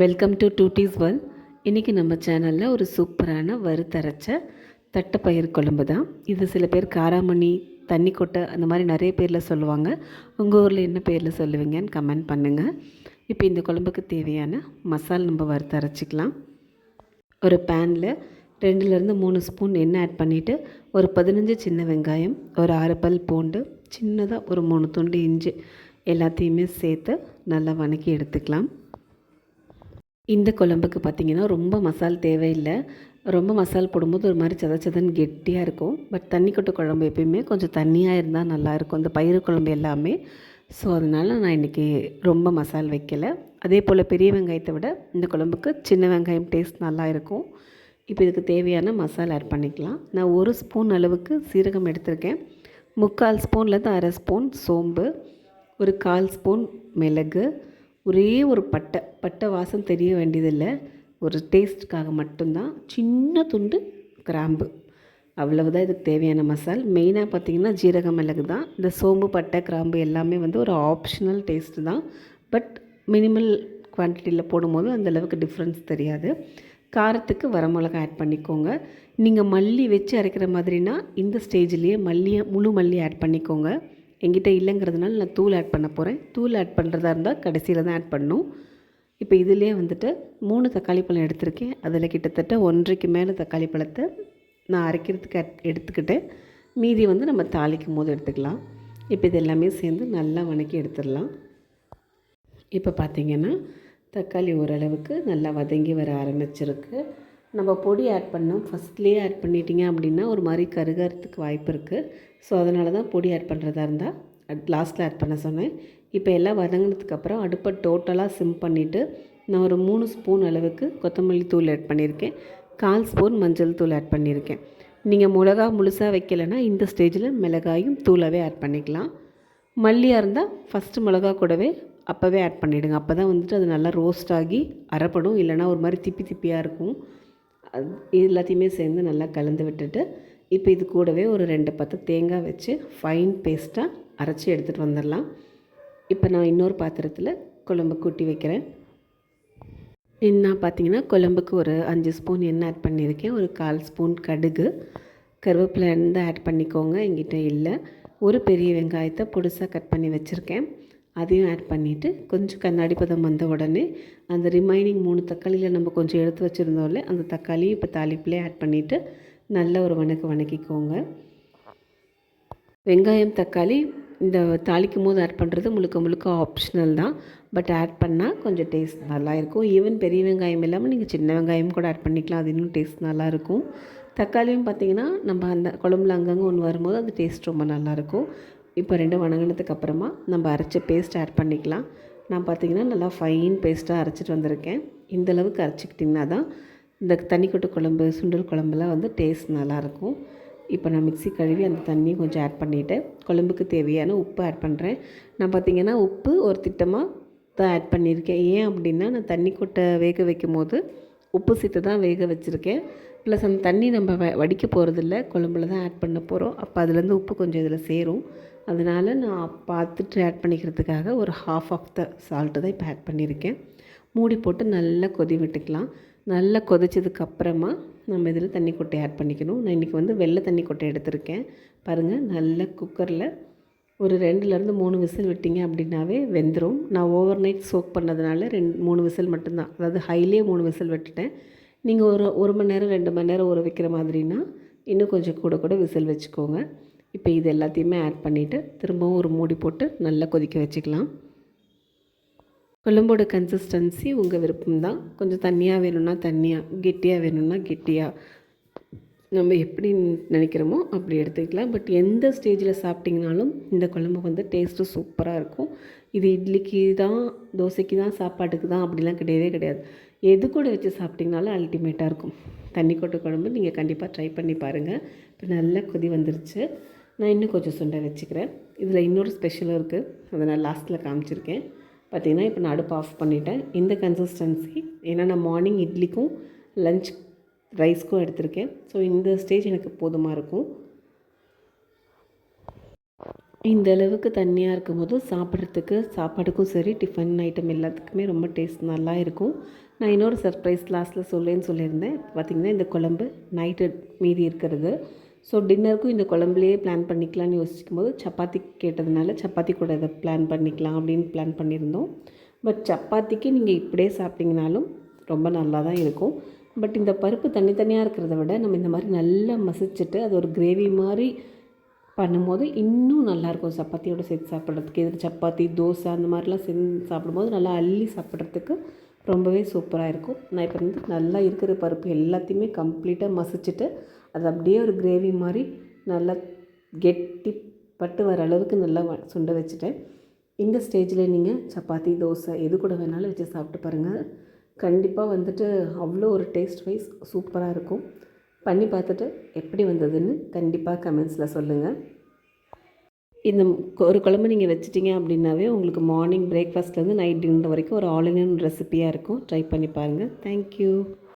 Welcome to duties world இன்றைக்கி நம்ம சேனலில் ஒரு சூப்பரான வறுத்தரைச்ச தட்டைப்பயிர் குழம்பு தான். இது சில பேர் காராமணி தண்ணி கொட்டை அந்த மாதிரி நிறைய பேரில் சொல்லுவாங்க. உங்கள் ஊரில் என்ன பேரில் சொல்லுவீங்கன்னு கமெண்ட் பண்ணுங்கள் இப்போ இந்த குழம்புக்கு தேவையான மசால் நம்ம வறுத்து அரைச்சிக்கலாம் ஒரு பேனில் ரெண்டுலேருந்து மூணு ஸ்பூன் எண்ணெய் ஆட் பண்ணிவிட்டு ஒரு பதினஞ்சு சின்ன வெங்காயம் ஒரு ஆறு பல் பூண்டு சின்னதாக ஒரு மூணு துண்டு இஞ்சி எல்லாத்தையுமே சேர்த்து நல்லா வணக்கி எடுத்துக்கலாம். இந்த குழம்புக்கு பார்த்திங்கன்னா ரொம்ப மசால் தேவையில்லை. ரொம்ப மசால் போடும்போது ஒரு மாதிரி சத சதன்னு கெட்டியாக இருக்கும். பட் தண்ணி கொட்ட குழம்பு எப்பயுமே கொஞ்சம் தண்ணியாக இருந்தால் நல்லாயிருக்கும் இந்த பயிறு குழம்பு எல்லாமே. ஸோ அதனால் நான் இன்றைக்கி ரொம்ப மசால் வைக்கலை. அதே போல் பெரிய வெங்காயத்தை விட இந்த குழம்புக்கு சின்ன வெங்காயம் டேஸ்ட் நல்லா இருக்கும். இப்போ இதுக்கு தேவையான மசாலா ஆட் பண்ணிக்கலாம். நான் ஒரு ஸ்பூன் அளவுக்கு சீரகம் எடுத்திருக்கேன். முக்கால் ஸ்பூன்லேருந்து அரை ஸ்பூன் சோம்பு. ஒரு கால் ஸ்பூன் மிளகு. ஒரே ஒரு பட்டை பட்டை வாசம் தெரிய வேண்டியதில்லை. ஒரு டேஸ்ட்டுக்காக மட்டும்தான். சின்ன துண்டு கிராம்பு. அவ்வளவுதான் இதுக்கு தேவையான மசால். மெயினாக பார்த்திங்கன்னா ஜீரக மிளகு தான். இந்த சோம்பு பட்டை கிராம்பு எல்லாமே வந்து ஒரு ஆப்ஷனல் டேஸ்ட்டு தான். பட் மினிமல் குவான்டிட்டியில் போடும்போது அந்தளவுக்கு டிஃப்ரென்ஸ் தெரியாது. காரத்துக்கு வரமிளகா ஆட் பண்ணிக்கோங்க. நீங்கள் மல்லி வச்சு அரைக்கிற மாதிரினா இந்த ஸ்டேஜ்லேயே மல்லியை முழு மல்லி ஆட் பண்ணிக்கோங்க. எங்கிட்ட இல்லைங்கிறதுனால நான் தூள் ஆட் பண்ண போகிறேன் தூள் ஆட் பண்ணுறதா இருந்தால் கடைசியில் தான் ஆட் பண்ணும். இப்போ இதிலே வந்துட்டு மூணு தக்காளி பழம் எடுத்திருக்கேன். அதில் கிட்டத்தட்ட ஒன்றைக்கு மேலே தக்காளி பழத்தை நான் அரைக்கிறதுக்கு எடுத்துக்கிட்டேன் மீதி வந்து நம்ம தாளிக்கும் போது எடுத்துக்கலாம். இப்போ இது எல்லாமே சேர்ந்து நல்லா வணக்கி எடுத்துடலாம். இப்போ பார்த்திங்கன்னா தக்காளி ஓரளவுக்கு நல்லா வதங்கி வர ஆரம்பிச்சிருக்கு. நம்ம பொடி ஆட் பண்ணோம். ஃபஸ்ட்லேயே ஆட் பண்ணிட்டீங்க அப்படின்னா ஒரு மாதிரி கருகிறதுக்கு வாய்ப்பு இருக்குது ஸோ அதனால தான் பொடி ஆட் பண்ணுறதா இருந்தால் லாஸ்ட்டில் ஆட் பண்ண சொன்னேன். இப்போ எல்லாம் வதங்கினதுக்கப்புறம் அடுப்பை டோட்டலாக சிம் பண்ணிவிட்டு நான் ஒரு மூணு ஸ்பூன் அளவுக்கு கொத்தமல்லி தூள் ஆட் பண்ணியிருக்கேன். கால் ஸ்பூன் மஞ்சள் தூள் ஆட் பண்ணியிருக்கேன். நீங்கள் மிளகா முழுசாக வைக்கலைன்னா இந்த ஸ்டேஜில் மிளகாயும் தூளாகவே ஆட் பண்ணிக்கலாம். மல்லியாக இருந்தால் ஃபஸ்ட்டு மிளகா கூடவே அப்போவே ஆட் பண்ணிவிடுங்க அப்போ தான் வந்துட்டு அது நல்லா ரோஸ்ட் ஆகி அரைப்படும். இல்லைனா ஒரு மாதிரி திப்பி திப்பியாக இருக்கும். அது எல்லாத்தையுமே சேர்ந்து நல்லா கலந்து விட்டுட்டு இப்போ இது கூடவே ஒரு ரெண்டு பத்து தேங்காய் வச்சு ஃபைன் பேஸ்ட்டாக அரைச்சி எடுத்துகிட்டு வந்துடலாம். இப்போ நான் இன்னொரு பாத்திரத்தில் குழம்பு கூட்டி வைக்கிறேன். என்ன பார்த்தீங்கன்னா குழம்புக்கு ஒரு அஞ்சு ஸ்பூன் எண்ணெய் ஆட் பண்ணியிருக்கேன். ஒரு கால் ஸ்பூன் கடுகு. கருவேப்பிலை இருந்து ஆட் பண்ணிக்கோங்க எங்கிட்ட இல்லை. ஒரு பெரிய வெங்காயத்தை பொடிசாக கட் பண்ணி வச்சுருக்கேன். அதையும் ஆட் பண்ணிவிட்டு கொஞ்சம் கண்ணாடி பதம் வந்த உடனே அந்த ரிமைனிங் மூணு தக்காளியில் நம்ம கொஞ்சம் எடுத்து வச்சுருந்தோம்ல அந்த தக்காளியும் இப்போ தாளிப்பிலே ஆட் பண்ணிவிட்டு நல்ல ஒரு வணக்கம் வணக்கிக்கோங்க. வெங்காயம் தக்காளி இந்த தாளிக்கும் போது ஆட் பண்ணுறது முழுக்க முழுக்க ஆப்ஷனல் தான். பட் ஆட் பண்ணால் கொஞ்சம் டேஸ்ட் நல்லா இருக்கும். ஈவன் பெரிய வெங்காயம் இல்லாமல் நீங்கள் சின்ன வெங்காயம் கூட ஆட் பண்ணிக்கலாம். அது இன்னும் டேஸ்ட் நல்லாயிருக்கும் தக்காளியும் பார்த்திங்கன்னா நம்ம அந்த குழம்புல அங்கங்கே ஒன்று வரும்போது அது டேஸ்ட் ரொம்ப நல்லாயிருக்கும் இப்போ ரெண்டும் வணங்கினதுக்கு அப்புறமா நம்ம அரைச்ச பேஸ்ட் ஆட் பண்ணிக்கலாம். நான் பார்த்திங்கன்னா நல்லா ஃபைன் பேஸ்ட்டாக அரைச்சிட்டு வந்திருக்கேன். இந்தளவுக்கு அரைச்சிக்கிட்டிங்கன்னா தான் இந்த தண்ணிக்கொட்டு குழம்பு சுண்டல் குழம்புலாம் வந்து டேஸ்ட் நல்லாயிருக்கும். இப்போ நான் மிக்சி கழுவி அந்த தண்ணியை கொஞ்சம் ஆட் பண்ணிவிட்டு குழம்புக்கு தேவையான உப்பு ஆட் பண்ணுறேன் நான் பார்த்திங்கன்னா உப்பு ஒரு திட்டமாக தான் ஆட் பண்ணியிருக்கேன். ஏன் அப்படின்னா நான் தண்ணி கொட்டை வேக வைக்கும் போது உப்பு சேர்த்து தான் வேக வச்சுருக்கேன். ப்ளஸ் அந்த தண்ணி நம்ம வ வடிக்க போகிறதில்ல குழம்புல தான் ஆட் பண்ண போகிறோம் அப்போ அதுலேருந்து உப்பு கொஞ்சம் இதில் சேரும். அதனால் நான் பார்த்துட்டு ஆட் பண்ணிக்கிறதுக்காக ஒரு ஹாஃப் ஆஃப் த சால்ட்டு தான் இப்போ ஆட் பண்ணியிருக்கேன். மூடி போட்டு நல்லா கொதி விட்டுக்கலாம். நல்லா கொதிச்சதுக்கப்புறமா நம்ம இதில் தண்ணி கொட்டை ஆட் பண்ணிக்கணும். நான் இன்றைக்கி வந்து வெள்ளை தண்ணி கொட்டை எடுத்திருக்கேன். பாருங்கள் நல்ல குக்கரில் ஒரு ரெண்டுலேருந்து மூணு விசில் விட்டிங்க அப்படின்னாவே வெந்துடும் நான் ஓவர் நைட் சோக் பண்ணதுனால ரெண்டு மூணு விசில் மட்டும்தான். அதாவது ஹைலேயே மூணு விசில் விட்டுட்டேன். நீங்கள் ஒரு ஒரு மணி நேரம் ரெண்டு மணி நேரம் ஊற வைக்கிற மாதிரினா இன்னும் கொஞ்சம் கூட கூட விசில் வச்சுக்கோங்க. இப்போ இது எல்லாத்தையுமே ஆட் பண்ணிவிட்டு திரும்பவும் ஒரு மூடி போட்டு நல்லா கொதிக்க வச்சுக்கலாம். குழம்போட கன்சிஸ்டன்சி உங்கள் விருப்பம் தான் கொஞ்சம் தண்ணியாக வேணும்னா தண்ணியாக கெட்டியாக வேணும்னா கெட்டியாக நம்ம எப்படி நினைக்கிறோமோ அப்படி எடுத்துக்கலாம். பட் எந்த ஸ்டேஜில் சாப்பிட்டிங்கனாலும் இந்த குழம்பு வந்து டேஸ்ட்டு சூப்பராக இருக்கும். இது இட்லிக்கு தான் தோசைக்கு தான் சாப்பாட்டுக்கு தான் அப்படிலாம் கிடையவே கிடையாது. எது கூட வச்சு சாப்பிட்டிங்கனாலும் அல்டிமேட்டாக இருக்கும். தண்ணி கொட்டை குழம்பு நீங்கள் கண்டிப்பாக ட்ரை பண்ணி பாருங்கள் இப்போ நல்லா கொதி வந்துருச்சு. நான் இன்னும் கொஞ்சம் சுண்டை வச்சுக்கிறேன். இதில் இன்னொரு ஸ்பெஷலும் இருக்குது அதை நான் லாஸ்ட்டில் காமிச்சிருக்கேன். பார்த்திங்கன்னா இப்போ நான் அடுப்பு ஆஃப் பண்ணிட்டேன். இந்த கன்சிஸ்டன்சி ஏன்னா நான் மார்னிங் இட்லிக்கும் லஞ்ச் ரைஸ்க்கும் எடுத்திருக்கேன். ஸோ இந்த ஸ்டேஜ் எனக்கு போதுமாக இருக்கும். இந்த அளவுக்கு தண்ணியாக இருக்கும்போது சாப்பிட்றதுக்கு சாப்பாடுக்கும் சரி டிஃபன் ஐட்டம் எல்லாத்துக்குமே ரொம்ப டேஸ்ட் நல்லா இருக்கும். நான் இன்னொரு சர்ப்ரைஸ் லாஸ்ட்டில் சொல்லேன்னு சொல்லியிருந்தேன். பார்த்திங்கன்னா இந்த குழம்பு நைட்டு மீதி இருக்கிறது. ஸோ டின்னருக்கும் இந்த குழம்புலையே பிளான் பண்ணிக்கலாம்னு யோசிக்கும் போது சப்பாத்தி கேட்டதுனால சப்பாத்தி கூட இதை பிளான் பண்ணிக்கலாம் அப்படின்னு பிளான் பண்ணியிருந்தோம். பட் சப்பாத்திக்கு நீங்கள் இப்படியே சாப்பிட்டிங்கனாலும் ரொம்ப நல்லா தான் இருக்கும். பட் இந்த பருப்பு தனித்தனியாக இருக்கிறத விட நம்ம இந்த மாதிரி நல்லா மசிச்சுட்டு அது ஒரு கிரேவி மாதிரி பண்ணும்போது இன்னும் நல்லாயிருக்கும் சப்பாத்தியோடு சேர்த்து சாப்பிட்றதுக்கு. எதிர் சப்பாத்தி தோசை அந்த மாதிரிலாம் செஞ்சு சாப்பிடும்போது நல்லா அள்ளி சாப்பிட்றதுக்கு ரொம்பவே சூப்பராக இருக்கும். நான் இப்போ வந்து நல்லா இருக்கிற பருப்பு எல்லாத்தையுமே கம்ப்ளீட்டாக மசிச்சுட்டு அது அப்படியே ஒரு கிரேவி மாதிரி நல்லா கெட்டி பட்டு வர அளவுக்கு நல்லா வ- சுண்ட வச்சுட்டேன். இந்த ஸ்டேஜில் நீங்கள் சப்பாத்தி தோசை எது கூட வேணாலும் வச்சு சாப்பிட்டு பாருங்கள் கண்டிப்பாக வந்துட்டு அவ்வளோ ஒரு டேஸ்ட் வைஸ் சூப்பராக இருக்கும். பண்ணி பார்த்துட்டு எப்படி வந்ததுன்னு கண்டிப்பாக கமெண்ட்ஸில் சொல்லுங்கள் இந்த ஒரு குழம்பு நீங்கள் வச்சிட்டிங்க அப்படின்னாவே உங்களுக்கு மார்னிங் பிரேக்ஃபாஸ்ட்லேருந்து நைட் டின்னர் வரைக்கும் ஒரு ஆல் இன் ஒன் ரெசிபியாக இருக்கும். ட்ரை பண்ணி பாருங்கள் தேங்க்யூ